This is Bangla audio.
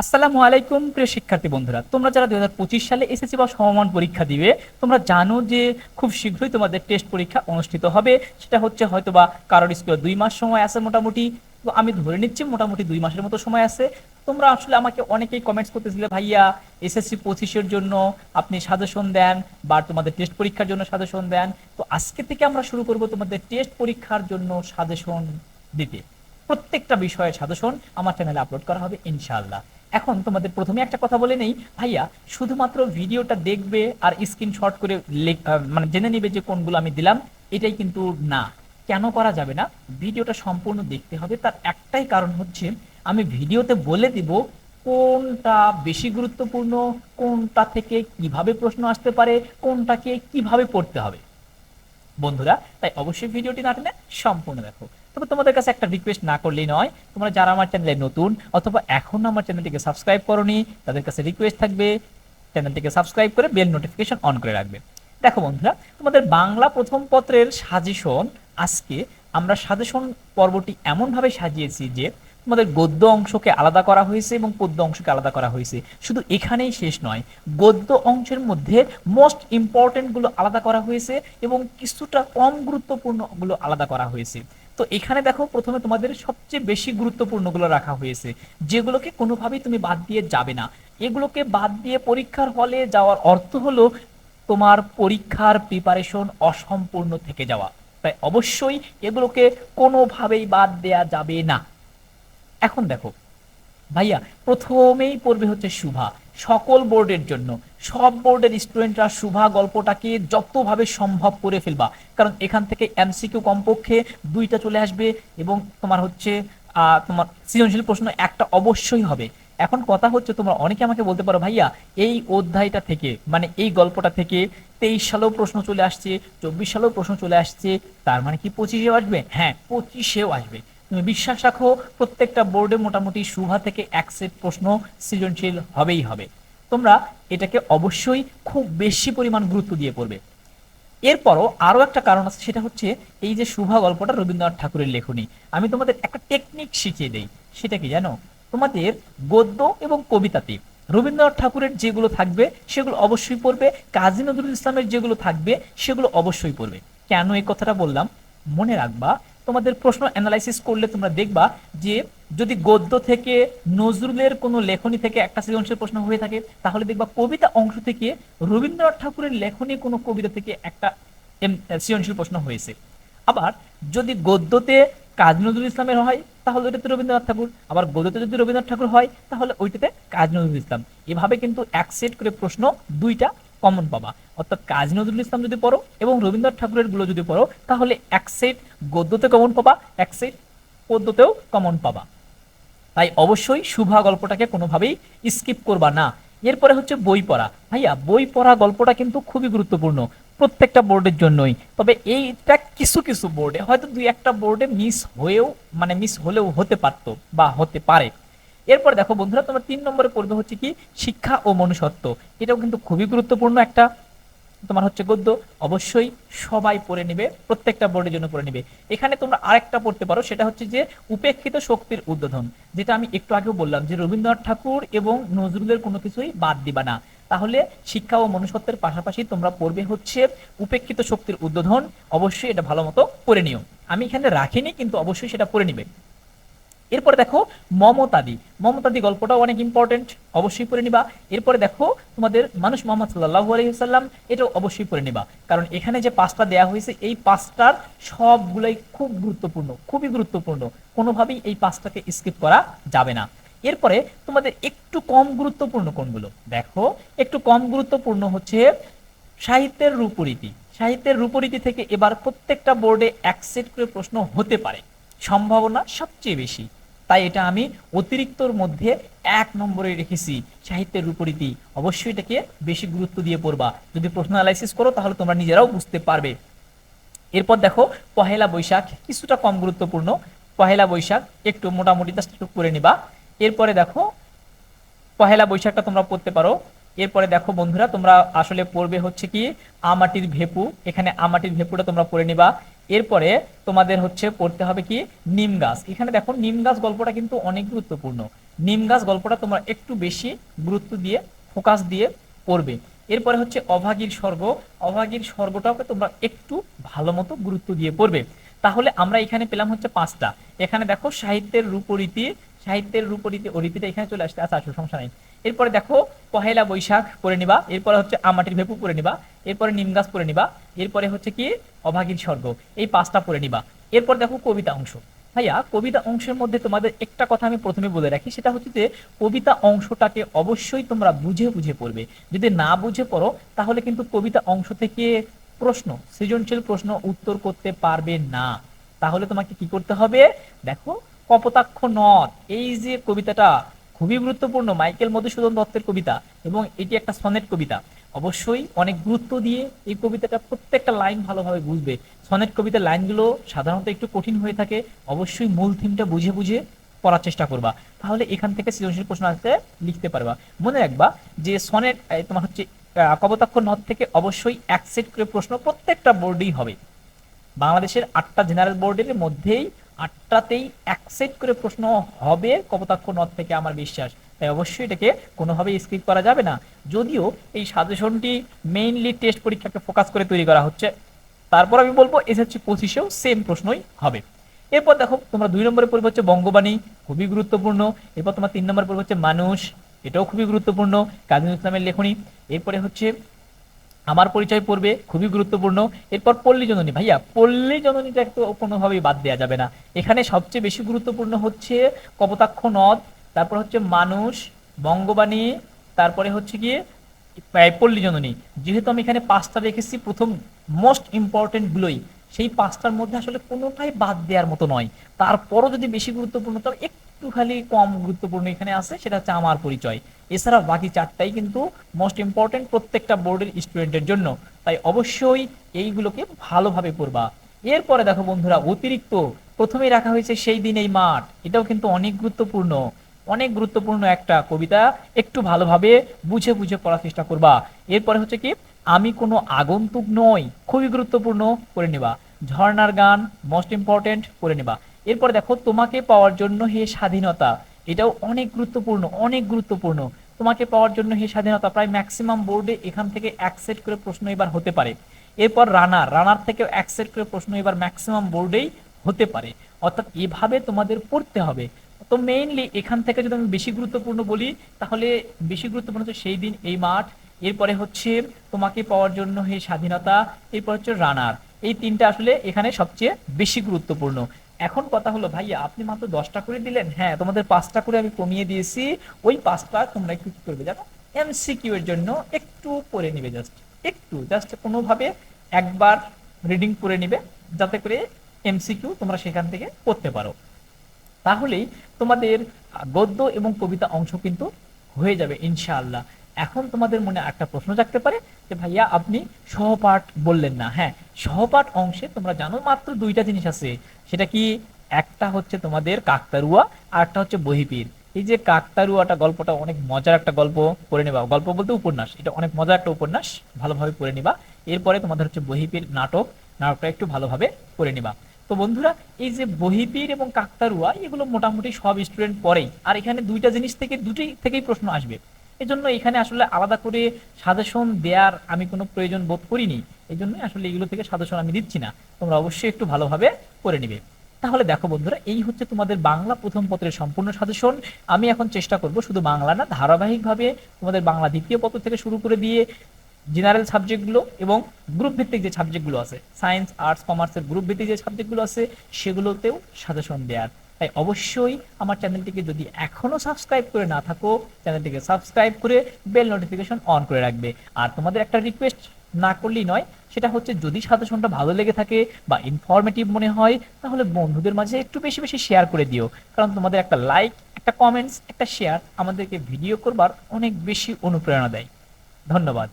আসসালামু আলাইকুম, প্রিয় শিক্ষার্থী বন্ধুরা। তোমরা যারা দুই হাজার পঁচিশ সালে এসএসসি বা সমমান পরীক্ষা দিবে, তোমরা জানো যে খুব শীঘ্রই তোমাদের টেস্ট পরীক্ষা অনুষ্ঠিত হবে। সেটা হচ্ছে হয়তো বা কারোর স্কুলে দুই মাস সময় আছে মোটামুটি। তো আমি ধরে নিচ্ছি মোটামুটি দুই মাসের মতো সময় আছে। তোমরা আসলে আমাকে অনেকেই কমেন্টস করতেছিলে, ভাইয়া, এসএসসি পঁচিশের জন্য আপনি সাজেশন দেন বা তোমাদের টেস্ট পরীক্ষার জন্য সাজেশন দেন। তো আজকে থেকে আমরা শুরু করব তোমাদের টেস্ট পরীক্ষার জন্য সাজেশন দিতে। প্রত্যেকটা বিষয়ের সাজেশন আমার চ্যানেলে আপলোড করা হবে, ইনশাআল্লাহ। এখন তোমাদের প্রথমে একটা কথা বলে নেই। ভাইয়া, শুধুমাত্র ভিডিওটা দেখবে আর স্ক্রিনশট করে মানে জেনে নেবে যে কোনগুলো আমি দিলাম, এটাই কিন্তু না। কেন করা যাবে না? ভিডিওটা সম্পূর্ণ দেখতে হবে। তার একটাই কারণ হচ্ছে, আমি ভিডিওতে বলে দিব কোনটা বেশি গুরুত্বপূর্ণ, কোনটা থেকে কীভাবে প্রশ্ন আসতে পারে, কোনটাকে কীভাবে পড়তে হবে। বন্ধুরা, তাই অবশ্যই ভিডিওটি না সম্পূর্ণ দেখো। তবে তোমাদের কাছে একটা রিকোয়েস্ট না করলেই নয়, তোমরা যারা আমার চ্যানেলে নতুন অথবা এখন আমার চ্যানেলটিকে সাবস্ক্রাইব করনি, তাদের কাছে রিকোয়েস্ট থাকবে চ্যানেলটিকে সাবস্ক্রাইব করে বেল নোটিফিকেশন অন করে রাখবে। দেখো বন্ধুরা, তোমাদের বাংলা প্রথম পত্রের সাজেশন আজকে আমরা সাজেশন পর্বটি এমনভাবে সাজিয়েছি যে তোমাদের গদ্য অংশকে আলাদা করা হয়েছে এবং পদ্য অংশকে আলাদা করা হয়েছে। শুধু এখানেই শেষ নয়, গদ্য অংশের মধ্যে মোস্ট ইম্পর্টেন্টগুলো আলাদা করা হয়েছে এবং কিছুটা কম গুরুত্বপূর্ণগুলো আলাদা করা হয়েছে। তো এখানে দেখো প্রথমে তোমাদের সবচেয়ে বেশি গুরুত্বপূর্ণগুলো রাখা হয়েছে, যেগুলোকে কোনোভাবেই তুমি বাদ দিয়ে যাবে না। এগুলোকে বাদ দিয়ে পরীক্ষার হলে যাওয়ার অর্থ হলো তোমার পরীক্ষার প্রিপারেশন অসম্পূর্ণ থেকে যাওয়া। তাই অবশ্যই এগুলোকে কোনোভাবেই বাদ দেয়া যাবে না। এখন দেখো ভাইয়া, প্রথমেই পড়বে হচ্ছে শুভা। সকল বোর্ডের জন্য। সব বোর্ডের স্টুডেন্টরা শুভা গল্পটাকে যতভাবে সম্ভব করে ফেলবা। কারণ এখান থেকে এমসিকিউ কমপক্ষে দুইটা চলে আসবে এবং তোমার হচ্ছে তোমার সৃজনশীল প্রশ্ন একটা অবশ্যই হবে। এখন কথা হচ্ছে, তোমরা অনেকে আমাকে বলতে পারো, ভাইয়া, এই অধ্যায়টা থেকে মানে এই গল্পটা থেকে তেইশ সালেও প্রশ্ন চলে আসছে, চব্বিশ সালেও প্রশ্ন চলে আসছে, তার মানে কি পঁচিশেও আসবে? হ্যাঁ পঁচিশেও আসবে। তুমি বিশ্বাস রাখো, প্রত্যেকটা বোর্ডে মোটামুটি শুভা থেকে এক সেট প্রশ্ন সৃজনশীল হবেই হবে। তোমরা এটাকে অবশ্যই খুব বেশি পরিমাণ গুরুত্ব দিয়ে পড়বে। এরপরও আরও একটা কারণ আছে, সেটা হচ্ছে এই যে শুভা গল্পটা রবীন্দ্রনাথ ঠাকুরের লেখনী। আমি তোমাদের একটা টেকনিক শিখিয়ে দেই, সেটা কি জানো? তোমাদের গদ্য এবং কবিতাতে রবীন্দ্রনাথ ঠাকুরের যেগুলো থাকবে, সেগুলো অবশ্যই পড়বে। কাজী নজরুল ইসলামের যেগুলো থাকবে, সেগুলো অবশ্যই পড়বে। কেন এই কথাটা বললাম? মনে রাখবা তোমাদের প্রশ্ন অ্যানালাইসিস করলে তোমরা দেখবা যে যদি গদ্য থেকে নজরুলের কোনো লেখনী থেকে একটা সৃজনশীল প্রশ্ন হয়ে থাকে, তাহলে দেখবা কবিতা অংশ থেকে রবীন্দ্রনাথ ঠাকুরের লেখনী কোনো কবিতা থেকে একটা সৃজনশীল প্রশ্ন হয়েছে। আবার যদি গদ্যতে কাজী নজরুল ইসলামের হয়, তাহলে ওইটাতে রবীন্দ্রনাথ ঠাকুর। আবার গদ্যতে যদি রবীন্দ্রনাথ ঠাকুর হয়, তাহলে ওইটাতে কাজী নজরুল ইসলাম। এভাবে কিন্তু এক সেট করে প্রশ্ন দুইটা কমন পাবা। অর্থাৎ কাজী নজরুল ইসলাম যদি পড়ো এবং রবীন্দ্রনাথ ঠাকুরেরগুলো যদি পড়ো, তাহলে এক সেট গদ্যতে কমন পাবা, এক সেট পদ্যতেও কমন পাবা। তাই অবশ্যই শুভা গল্পটাকে কোনোভাবেই স্কিপ করবা না। এরপরে হচ্ছে বই পড়া। ভাইয়া, বই পড়া গল্পটা কিন্তু খুবই গুরুত্বপূর্ণ প্রত্যেকটা বোর্ডের জন্যই। তবে এইটা কিছু কিছু বোর্ডে হয়তো দুই একটা বোর্ডে মিস হয়েও মানে মিস হলেও হতে পারতো বা হতে পারে। এরপর দেখো বন্ধুরা, তোমার তিন নম্বরে পড়বে হচ্ছে কি শিক্ষা ও মনুষ্যত্ব। এটাও কিন্তু খুবই গুরুত্বপূর্ণ একটা তোমার হচ্ছে গদ্য অবশ্যই সবাই পড়ে নেবে, প্রত্যেকটা বোর্ডের জন্য পড়ে নেবে। এখানে তোমরা আরেকটা পড়তে পারো, সেটা হচ্ছে যে উপেক্ষিত শক্তির উদ্বোধন যেটা আমি একটু আগেও বললাম যে রবীন্দ্রনাথ ঠাকুর এবং নজরুলের কোনো কিছুই বাদ দিবা না। তাহলে শিক্ষা ও মনুষ্যত্বের পাশাপাশি তোমরা পড়বে হচ্ছে উপেক্ষিত শক্তির উদ্বোধন অবশ্যই এটা ভালো মতো পড়ে নিও। আমি এখানে রাখিনি, কিন্তু অবশ্যই সেটা পড়ে নিবে। এরপরে দেখো মমতাদি। মমতাদি গল্পটাও অনেক ইম্পর্টেন্ট অবশ্যই পড়ে নিবা। এরপরে দেখো তোমাদের মানুষ মোহাম্মদ সাল্লাহু আলহিহাল্লাম এটাও অবশ্যই পড়ে নিবা। কারণ এখানে যে পাঁচটা দেয়া হয়েছে, এই পাঁচটার সবগুলোই খুব গুরুত্বপূর্ণ, খুবই গুরুত্বপূর্ণ। কোনোভাবেই এই পাঁচটাকে স্কিপ করা যাবে না। এরপরে তোমাদের একটু কম গুরুত্বপূর্ণ কোনগুলো? দেখো, একটু কম গুরুত্বপূর্ণ হচ্ছে সাহিত্যের রূপরীতি। সাহিত্যের রূপরীতি থেকে এবার প্রত্যেকটা বোর্ডে এক সেট করে প্রশ্ন হতে পারে। সম্ভাবনা সবচেয়ে বেশি। তাই এটা আমি অতিরিক্তর মধ্যে এক নম্বরে রেখেছি সাহিত্যের রূপরীতি। অবশ্যই এটাকে বেশি গুরুত্ব দিয়ে পড়বা। যদি প্রশ্ন অ্যানালাইসিস করো, তাহলে তোমরা নিজেরাও বুঝতে পারবে। এরপর দেখো, পহেলা বৈশাখ কিছুটা কম গুরুত্বপূর্ণ। পহেলা বৈশাখ একটু মোটামুটি জাস্ট করে নিবা। এরপরে দেখো, পহেলা বৈশাখটা তোমরা পড়তে পারো। এরপরে দেখো বন্ধুরা, তোমরা আসলে পড়বে হচ্ছে কি, আমাটির ভেপু। এখানে আমাটির ভেপুটা তোমরা পড়ে নিবা। এরপরে তোমাদের হচ্ছে পড়তে হবে কি? নিম গাছ। এখানে দেখো, নিম গাছ গল্পটা কিন্তু অনেক গুরুত্বপূর্ণ। নিম গাছ গল্পটা তোমরা একটু বেশি গুরুত্ব দিয়ে ফোকাস দিয়ে পড়বে। এরপরে হচ্ছে অভাগীর স্বর্গ। অভাগীর স্বর্গটাকে তোমরা একটু ভালো মতো গুরুত্ব দিয়ে পড়বে। তাহলে আমরা এখানে পেলাম হচ্ছে পাঁচটা। এখানে দেখো সাহিত্যের রূপরীতি সাহিত্যের রূপরীতি ও রীতিটা এখানে চলে আসছে। আচ্ছা আসো, সমস্যা নেই। এরপরে দেখো পহেলা বৈশাখ পরে নিবা, এরপরে হচ্ছে আমাটির ভেপু পড়ে নিবা, এরপরে নিম গাছ পড়ে নিবা, এরপরে হচ্ছে কি অভাগীর স্বর্গ, এই পাঁচটা পরে নিবা। এরপর দেখো কবিতা অংশ। ভাইয়া, কবিতা অংশের মধ্যে তোমাদের একটা কথা আমি প্রথমে বলে রাখি, সেটা হচ্ছে যে কবিতা অংশটাকে অবশ্যই তোমরা বুঝে বুঝে পড়বে। যদি না বুঝে পড়ো, তাহলে কিন্তু কবিতা অংশ থেকে প্রশ্ন, সৃজনশীল প্রশ্ন উত্তর করতে পারবে না। তাহলে তোমাকে কি করতে হবে? দেখো, কপোতাক্ষ নদ, এই যে কবিতাটা খুবই গুরুত্বপূর্ণ মাইকেল মধুসূদন দত্তের কবিতা এবং এটি একটা সনেট কবিতা। অবশ্যই অনেক গুরুত্ব দিয়ে এই কবিতাটা প্রত্যেকটা লাইন ভালোভাবে বুঝবে। সনেট কবিতার লাইনগুলো সাধারণত একটু কঠিন হয়ে থাকে অবশ্যই মূল থিমটা বুঝে বুঝে পড়ার চেষ্টা করবা। তাহলে এখান থেকে সৃজনশীল প্রশ্ন আসতে লিখতে পারবা। মনে রাখবা যে সনেট তোমার হচ্ছে আহ, কপোতাক্ষ নদ থেকে অবশ্যই এক সেট করে প্রশ্ন প্রত্যেকটা বোর্ডেই হবে। বাংলাদেশের আটটা জেনারেল বোর্ডের মধ্যেই আটটাতেই এক সেট করে প্রশ্ন হবে, কপোতাক্ষ নদ থেকে আমার বিশ্বাস। তাই অবশ্যই এটাকে কোনোভাবেই স্কিপ করা যাবে না। যদিও এই সাজেশনটি মেইনলি টেস্ট পরীক্ষাকে ফোকাস করে তৈরি করা হচ্ছে। তারপর আমি বলব এসএসসি পঁচিশেও সেম প্রশ্নই হবে। এরপর দেখো, তোমরা দুই নম্বরে পড়বে হচ্ছে বঙ্গবাণী, খুবই গুরুত্বপূর্ণ। এরপর তোমার তিন নম্বরে পড়বে হচ্ছে মানুষ, এটাও খুবই গুরুত্বপূর্ণ। কাজী ইসলামের লেখনী। এরপরে হচ্ছে আমার পরিচয় পড়বে, খুবই গুরুত্বপূর্ণ। এরপর পল্লী জননী, ভাইয়া, পল্লী জননীটা একটু কোনোভাবেই বাদ দেওয়া যাবে না। এখানে সবচেয়ে বেশি গুরুত্বপূর্ণ হচ্ছে কপোতাক্ষ নদ, তারপর হচ্ছে মানুষ, বঙ্গবাণী, তারপরে হচ্ছে গিয়ে পল্লী জননী। যেহেতু আমি এখানে পাঁচটা রেখেছি, প্রথম মোস্ট ইম্পর্টেন্ট গুলোই। সেই পাঁচটার মধ্যে আসলে কোনোটাই বাদ দেওয়ার মতো নয়। তারপরও যদি বেশি গুরুত্বপূর্ণ, তবে একটু খালি কম গুরুত্বপূর্ণ এখানে আছে, সেটা হচ্ছে আমার পরিচয়। এছাড়া বাকি চারটাই কিন্তু মোস্ট ইম্পর্টেন্ট প্রত্যেকটা বোর্ডের স্টুডেন্টের জন্য। তাই অবশ্যই এইগুলোকে ভালোভাবে পড়বা। এরপরে দেখো বন্ধুরা, অতিরিক্ত। প্রথমে রাখা হয়েছে সেই দিন এই মাঠ। এটাও কিন্তু অনেক গুরুত্বপূর্ণ। অনেক গুরুত্বপূর্ণ একটা কবিতা। একটু ভালোভাবে বুঝে বুঝে পড়ার চেষ্টা করবা। এরপরে হচ্ছে কি, আমি কোনো আগন্তুক নই, খুবই গুরুত্বপূর্ণ করে নেবা। ঝর্ণার গান মোস্ট ইম্পর্টেন্ট করে নেবা। এরপরে দেখো, তোমাকে পাওয়ার জন্য হে স্বাধীনতা। এটাও অনেক গুরুত্বপূর্ণ অনেক গুরুত্বপূর্ণ। তোমাকে পাওয়ার জন্য হে স্বাধীনতা, প্রায় ম্যাক্সিমাম বোর্ডে এখান থেকে এক সেট করে প্রশ্ন এবার হতে পারে। এরপর রানার রানার থেকে এক সেট করে প্রশ্ন এবার ম্যাক্সিমাম বোর্ডেই হতে পারে। অর্থাৎ এভাবে তোমাদের পড়তে হবে। তো মেইনলি এখান থেকে যদি আমি বেশি গুরুত্বপূর্ণ বলি, তাহলে বেশি গুরুত্বপূর্ণ হচ্ছে সেই দিন, এই মাঠ। এরপরে হচ্ছে তোমাকে পাওয়ার জন্য হে স্বাধীনতা, এরপর হচ্ছে রানার। এই তিনটা আসলে এখানে সবচেয়ে বেশি গুরুত্বপূর্ণ। এখন কথা হলো, ভাইয়া, আপনি মাত্র দশটা করে দিলেন। হ্যাঁ তোমাদের পাঁচটা করে আমি কমিয়ে দিয়েছি। ওই পাঁচটা তোমরা একটু কি করবে জানো? এমসিকিউ এর জন্য একটু পড়ে নিবে জাস্ট একটু জাস্ট কোনোভাবে একবার রিডিং করে নিবে, যাতে করে এমসিকিউ তোমরা সেখান থেকে করতে পারো। তাহলেই তোমাদের গদ্য এবং কবিতা অংশ কিন্তু হয়ে যাবে, ইনশাআল্লাহ। এখন তোমাদের মনে একটা প্রশ্ন জাগতে পারে যে ভাইয়া, আপনি সহপাঠ বললেন না। হ্যাঁ সহপাঠ অংশে তোমরা জানো মাত্র দুইটা জিনিস আছে। সেটা কি? একটা হচ্ছে তোমাদের কাকতারুয়া, আর একটা হচ্ছে বহিপীর। এই যে কাকতারুয়াটা গল্পটা অনেক মজার একটা গল্প পড়ে নেবা। গল্প বলতে উপন্যাস। এটা অনেক মজার একটা উপন্যাস, ভালোভাবে পড়ে নিবা। এরপরে তোমাদের হচ্ছে বহিপীর নাটক, নাটকটা একটু ভালোভাবে করে নিবা। তো বন্ধুরা, এই যে বহিপীর এবং কাকতারুয়া, এগুলো মোটামুটি সব স্টুডেন্ট পড়েই। আর এখানে দুইটা জিনিস থেকে, দুটি থেকেই প্রশ্ন আসবে। এজন্য এখানে আসলে আলাদা করে সাজেশন দেওয়ার আমি কোনো প্রয়োজন বোধ করিনি। এই জন্য আসলে এগুলো থেকে সাজেশন আমি দিচ্ছি না। তোমরা অবশ্যই একটু ভালোভাবে করে নিবে। তাহলে দেখো বন্ধুরা, এই হচ্ছে তোমাদের বাংলা প্রথম পত্রের সম্পূর্ণ সাজেশন আমি এখন চেষ্টা করব শুধু বাংলা না, ধারাবাহিকভাবে তোমাদের বাংলা দ্বিতীয় পত্র থেকে শুরু করে দিয়ে জেনারেল সাবজেক্টগুলো এবং গ্রুপ ভিত্তিক যে সাবজেক্টগুলো আছে সায়েন্স আর্টস কমার্সের গ্রুপ ভিত্তিক যে সাবজেক্টগুলো আছে, সেগুলোতেও সাজেশন দেওয়ার তাই অবশ্যই আমার চ্যানেলটিকে যদি এখনও সাবস্ক্রাইব করে না থাকো, চ্যানেলটিকে সাবস্ক্রাইব করে বেল নোটিফিকেশন অন করে রাখবে। আর তোমাদের একটা রিকোয়েস্ট না করলেই নয়, সেটা হচ্ছে যদি সাজেশনটা ভালো লেগে থাকে বা ইনফরমেটিভ মনে হয়, তাহলে বন্ধুদের মাঝে একটু বেশি বেশি শেয়ার করে দিও। কারণ তোমাদের একটা লাইক একটা কমেন্টস একটা শেয়ার আমাদেরকে ভিডিও করবার অনেক বেশি অনুপ্রেরণা দেয়। ধন্যবাদ।